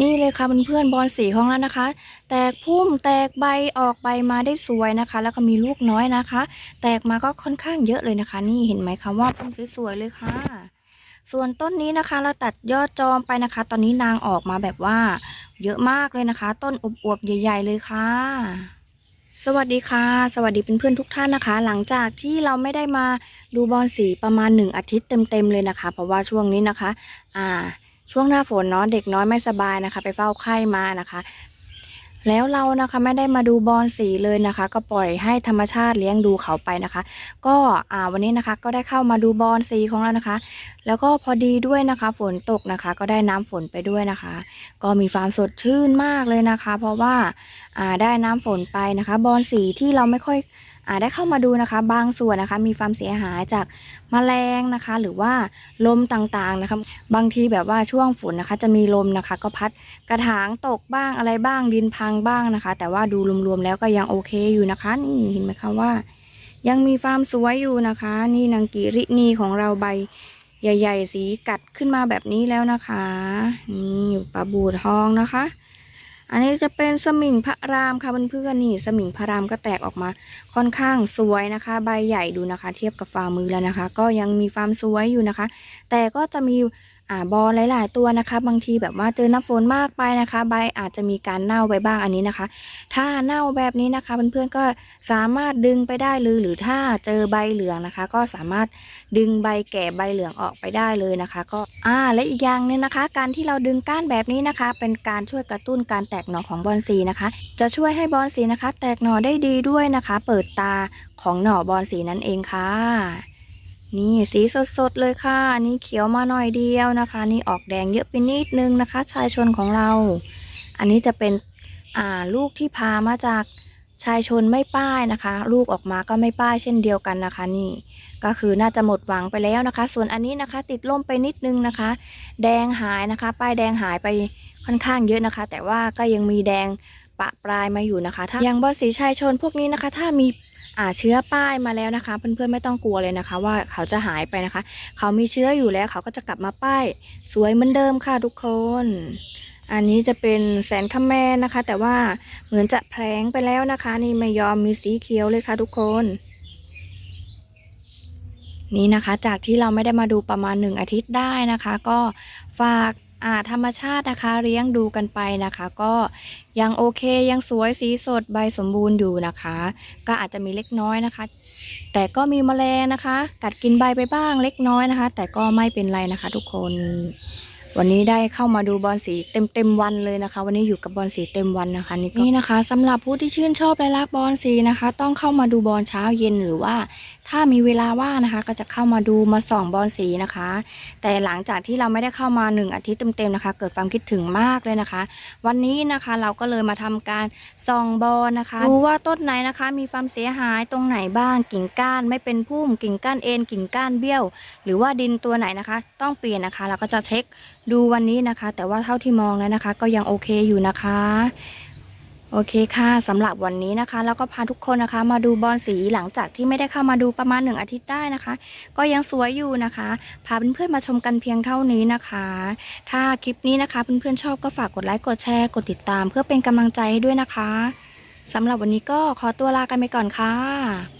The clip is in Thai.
นี่เลยค่ะเพื่อนๆบอลสีของเรานะคะ แตกพุ่มแตกใบออกใบมาได้สวยนะคะ แล้วก็มีลูกน้อยนะคะ แตกมาก็ค่อนข้างเยอะเลยนะคะ นี่เห็นไหมคะว่าพุ่มสวยๆเลยค่ะ ส่วนต้นนี้นะคะ เราตัดยอดจอมไปนะคะ ตอนนี้นางออกมาแบบว่า เยอะมากเลยนะคะ ต้นอวบๆใหญ่ ๆ เลยค่ะสวัสดีค่ะ สวัสดีเเพื่อนๆทุกท่านนะคะ หลังจากที่เราไม่ได้มาดูบอลสีประมาณหนึ่งอาทิตย์เต็มๆเลยนะคะ เพราะว่าช่วงนี้นะคะ อ่า ช่วงหน้าฝนเนาะเด็กน้อยไม่สบายนะคะ ไปเฝ้าไข้มานะคะ แล้วเรานะคะไม่ได้มาดูบอลสีเลยนะคะ ก็ปล่อยให้ธรรมชาติเลี้ยงดูเขาไปนะคะ ก็อ่าวันนี้นะคะ ก็ได้เข้ามาดูบอลสีของเรานะคะ แล้วก็พอดีด้วยนะคะ ฝนตกนะคะ ก็ได้น้ำฝนไปด้วยนะคะ ก็มีความสดชื่นมากเลยนะคะ เพราะว่าอ่าได้น้ำฝนไปนะคะ บอลสีที่เราไม่ค่อย ได้เข้ามาดูนะคะบางส่วนนะคะมีความเสียหายจากแมลงนะคะ หรือว่าลมต่างๆนะคะ บางทีแบบว่าช่วงฝนนะคะ จะมีลมนะคะ ก็พัดกระถางตกบ้างอะไรบ้างดินพังบ้างนะคะ แต่ว่าดูรวมๆแล้วก็ยังโอเคอยู่นะคะ นี่เห็นไหมคะว่า ยังมีความสวยอยู่นะคะ นี่นางกิรินีของเราใบใหญ่ ๆ สีกัดขึ้นมาแบบนี้แล้วนะคะ นี่ปลาบูดทองนะคะ อันนี้จะเป็นสมิงพระรามค่ะเพื่อนๆนี่สมิงพระรามก็แตกออกมาค่อนข้างสวยนะคะ ใบใหญ่ดูนะคะ เทียบกับฝ่ามือแล้วนะคะ ก็ยังมีความสวยอยู่นะคะ แต่ก็จะมี อ่าบอลหลาย ๆ ตัวนะคะ บางทีแบบว่าเจอน้ำฝนมากไปนะคะ ใบอาจจะมีการเน่าไปบ้างอันนี้นะคะ ถ้าเน่าแบบนี้นะคะเพื่อนๆก็สามารถดึงไปได้เลยหรือถ้าเจอใบเหลืองนะคะ ก็สามารถดึงใบแก่ใบเหลืองออกไปได้เลยนะคะ ก็อ่าและอีกอย่างนึงนะคะ การที่เราดึงก้านแบบนี้นะคะ เป็นการช่วยกระตุ้นการแตกหน่อของบอนซีนะคะ จะช่วยให้บอนซีนะคะ แตกหน่อได้ดีด้วยนะคะ เปิดตาของหน่อบอนซีนั่นเองค่ะ นี่สีสดๆเลยค่ะอันนี่เขียวมาหน่อยเดียวนะคะ นี่ออกแดงเยอะไปนิดนึงนะคะ ชายชนของเรา อันนี้จะเป็นอ่าลูกที่พามาจากชายชนไม่ป้ายนะคะ ลูกออกมาก็ไม่ป้ายเช่นเดียวกันนะคะ นี่ก็คือน่าจะหมดหวังไปแล้วนะคะ ส่วนอันนี้นะคะ ติดล่มไปนิดนึงนะคะ แดงหายนะคะ ป้ายแดงหายไปค่อนข้างเยอะนะคะ แต่ว่าก็ยังมีแดงปะปลายมาอยู่นะคะ ถ้าย่างบอสีชายชนพวกนี้นะคะ ถ้ามี เชื้อป้ายมาแล้วนะคะ เพื่อนๆไม่ต้องกลัวเลยนะคะ ว่าเขาจะหายไปนะคะ เขามีเชื้ออยู่แล้วเขาก็จะกลับมาป้าย สวยเหมือนเดิมค่ะทุกคน อันนี้จะเป็นแสนคำแมนนะคะ แต่ว่าเหมือนจะแผลงไปแล้วนะคะ นี่ไม่ยอมมีสีเขียวเลยค่ะทุกคนนี่นะคะจากที่เราไม่ได้มาดูประมาณหนึ่งอาทิตย์ได้นะคะ ก็ฝาก อ่าธรรมชาตินะคะเลี้ยงดูกันไปนะคะ ก็ยังโอเคยังสวยสีสดใบสมบูรณ์อยู่นะคะ ก็อาจจะมีเล็กน้อยนะคะ แต่ก็มีแมลงนะคะ กัดกินใบไปบ้างเล็กน้อยนะคะ แต่ก็ไม่เป็นไรนะคะทุกคน วันนี้ได้เข้ามาดูบอลสีเต็มเต็มๆวันเลยนะคะ วันนี้อยู่กับบอลสีเต็มวันนะคะนี่นี่นะคะสำหรับผู้ที่ชื่นชอบและรักบอลสีนะคะ ต้องเข้ามาดูบอลเช้าเย็นหรือว่า ถ้ามีเวลาว่างนะคะ ก็จะเข้ามาดูมาส่องบอลสีนะคะ แต่หลังจากที่เราไม่ได้เข้ามาหนึ่งอาทิตย์เต็มๆนะคะ เกิดความคิดถึงมากเลยนะคะ วันนี้นะคะเราก็เลยมาทำการส่องบอลนะคะดูว่าต้นไหนนะคะ มีความเสียหายตรงไหนบ้างกิ่งก้านไม่เป็นพุ่มกิ่งก้านเอ็นกิ่งก้านเบี้ยว หรือว่าดินตัวไหนนะคะ ต้องเปลี่ยนนะคะ เราก็จะเช็ค ดูวันนี้นะคะ แต่ว่าเท่าที่มองแล้วนะคะ ก็ยังโอเคอยู่นะคะ โอเคค่ะสำหรับวันนี้นะคะ แล้วก็พาทุกคนนะคะ มาดูบอลสีหลังจากที่ไม่ได้เข้ามาดูประมาณหนึ่งอาทิตย์ได้นะคะ ก็ยังสวยอยู่นะคะพาเพื่อนๆมาชมกันเพียงเท่านี้นะคะ ถ้าคลิปนี้นะคะเพื่อนๆชอบก็ฝากกดไลค์กดแชร์กดติดตาม เพื่อเป็นกำลังใจให้ด้วยนะคะสำหรับวันนี้ก็ขอตัวลากันไปก่อนค่ะ